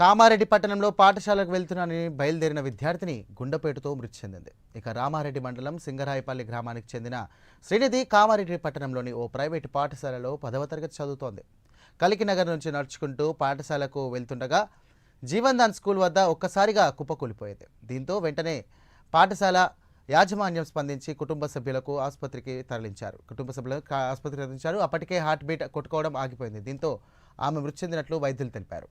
కామారెడ్డి పట్టణంలో పాఠశాలకు వెళ్తున్నానని బయలుదేరిన విద్యార్థిని గుండెపేటుతో మృతి చెందింది. ఇక రామారెడ్డి మండలం సింగరాయపల్లి గ్రామానికి చెందిన శ్రీనిధి కామారెడ్డి పట్టణంలోని ఓ ప్రైవేటు పాఠశాలలో పదవ తరగతి చదువుతోంది. కలికినగర్ నుంచి నడుచుకుంటూ పాఠశాలకు వెళ్తుండగా జీవన్దాన్ స్కూల్ వద్ద ఒక్కసారిగా కుప్పకూలిపోయింది దీంతో వెంటనే పాఠశాల యాజమాన్యం స్పందించి కుటుంబ సభ్యులకు ఆసుపత్రికి తరలించారు. కుటుంబ సభ్యులకు ఆసుపత్రికి తరలించారు. అప్పటికే హార్ట్ బీట్ కొట్టుకోవడం ఆగిపోయింది. దీంతో ఆమె మృతి చెందినట్లు వైద్యులు తెలిపారు.